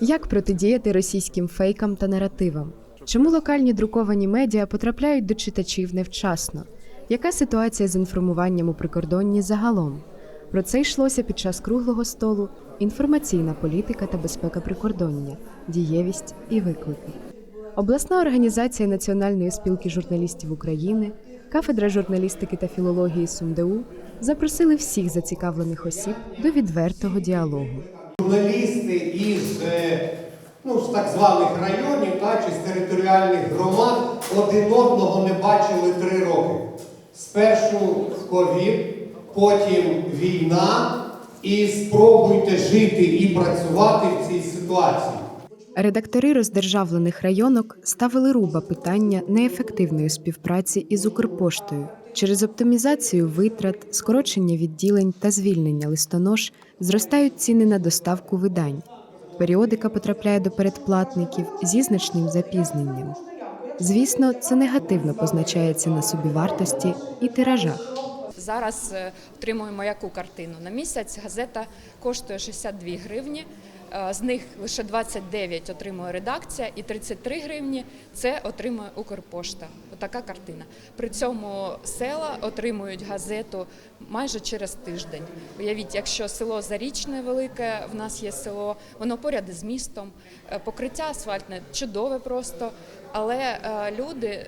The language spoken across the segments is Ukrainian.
Як протидіяти російським фейкам та наративам? Чому локальні друковані медіа потрапляють до читачів невчасно? Яка ситуація з інформуванням у прикордонні загалом? Про це йшлося під час круглого столу інформаційна політика та безпека прикордоння, дієвість і виклики. Обласна організація Національної спілки журналістів України, кафедра журналістики та філології СумДУ запросили всіх зацікавлених осіб до відвертого діалогу. Журналісти із е, ну, з так званих районів та, чи з територіальних громад один одного не бачили три роки. Спершу ковід, потім війна, і спробуйте жити і працювати в цій ситуації. Редактори роздержавлених районок ставили руба питання неефективної співпраці із Укрпоштою. Через оптимізацію витрат, скорочення відділень та звільнення листонож зростають ціни на доставку видань. Періодика потрапляє до передплатників зі значним запізненням. Звісно, це негативно позначається на собівартості і тиражах. Зараз е, отримуємо яку картину? На місяць газета коштує 62 гривні, е, з них лише 29 отримує редакція і 33 гривні це отримує Укрпошта. Отака картина. При цьому села отримують газету майже через тиждень. Уявіть, якщо село Зарічне велике, в нас є село, воно поряд із містом, е, покриття асфальтне чудове просто, але е, люди.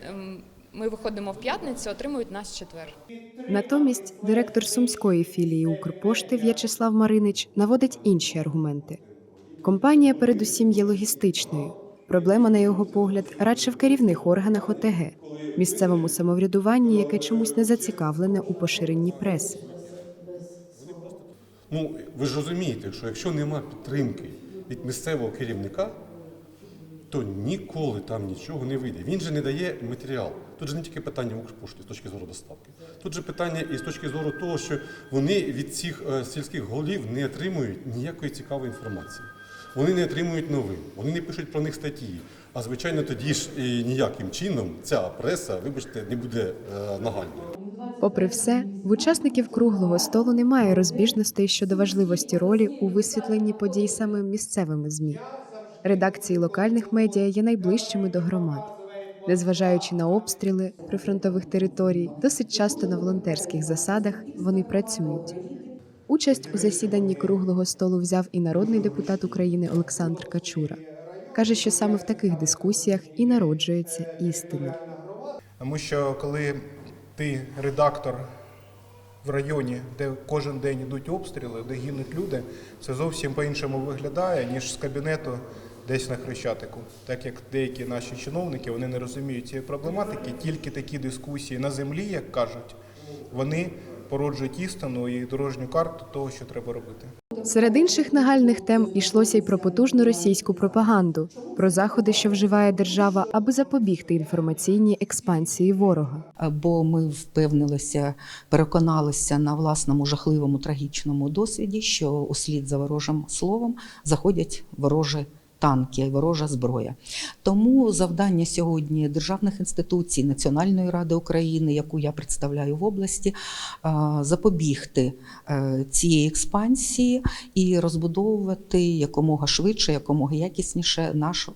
Ми виходимо в п'ятницю, отримують нас четвер. Натомість директор сумської філії Укрпошти В'ячеслав Маринич наводить інші аргументи. Компанія передусім є логістичною. Проблема, на його погляд, радше в керівних органах ОТГ, місцевому самоврядуванні, яке чомусь не зацікавлене у поширенні преси. Ну, ви ж розумієте, що якщо нема підтримки від місцевого керівника, то ніколи там нічого не вийде. Він же не дає матеріал. Тут же не тільки питання Укрпошти з точки зору доставки. Тут же питання і з точки зору того, що вони від цих е, сільських голів не отримують ніякої цікавої інформації. Вони не отримують новин, вони не пишуть про них статті. А звичайно, тоді ж і ніяким чином ця преса, вибачте, не буде е, нагальною. Попри все, в учасників круглого столу немає розбіжностей щодо важливості ролі у висвітленні подій саме місцевими змі. Редакції локальних медіа є найближчими до громад. Незважаючи на обстріли прифронтових територій, досить часто на волонтерських засадах вони працюють. Участь у засіданні круглого столу взяв і народний депутат України Олександр Качура. Каже, що саме в таких дискусіях і народжується істина. Тому що коли ти редактор в районі, де кожен день йдуть обстріли, де гинуть люди, це зовсім по-іншому виглядає, ніж з кабінету десь на Хрещатику. Так як деякі наші чиновники вони не розуміють цієї проблематики, тільки такі дискусії на землі, як кажуть, вони породжують істину і дорожню карту того, що треба робити. Серед інших нагальних тем йшлося й про потужну російську пропаганду, про заходи, що вживає держава, аби запобігти інформаційній експансії ворога. бо ми впевнилися, переконалися на власному жахливому трагічному досвіді, що услід за ворожим словом заходять ворожі танки, ворожа зброя. Тому завдання сьогодні державних інституцій Національної ради України, яку я представляю в області, е, запобігти е, цієї експансії і розбудовувати якомога швидше, якомога якісніше наш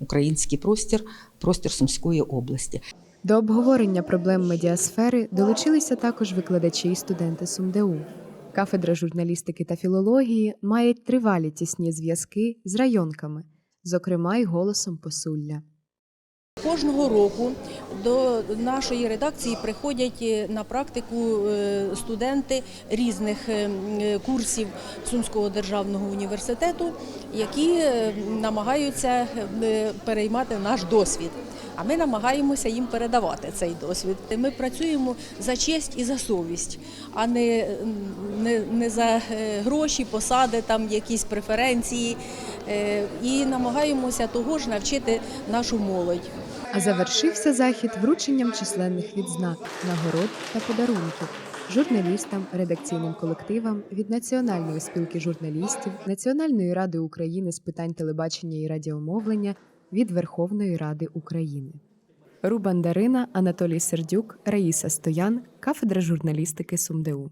український простір, простір Сумської області. До обговорення проблем медіасфери долучилися також викладачі і студенти СумДУ. Кафедра журналістики та філології має тривалі тісні зв'язки з районками, зокрема й голосом посулля. Кожного року до нашої редакції приходять е, на практику е, студенти різних е, курсів Сумського державного університету, які намагаються переймати наш досвід. А ми намагаємося їм передавати цей досвід. Ми працюємо за честь і за совість, а не, не, не за е, гроші, посади, там якісь преференції. Е, І намагаємося того ж навчити нашу молодь. А завершився захід врученням численних відзнак, нагород та подарунків журналістам, редакційним колективам від Національної спілки журналістів, Національної ради України з питань телебачення і радіомовлення від Верховної Ради України. Рубан Дарина, Анатолій Сердюк, Раїса Стоян, кафедра журналістики СумДУ.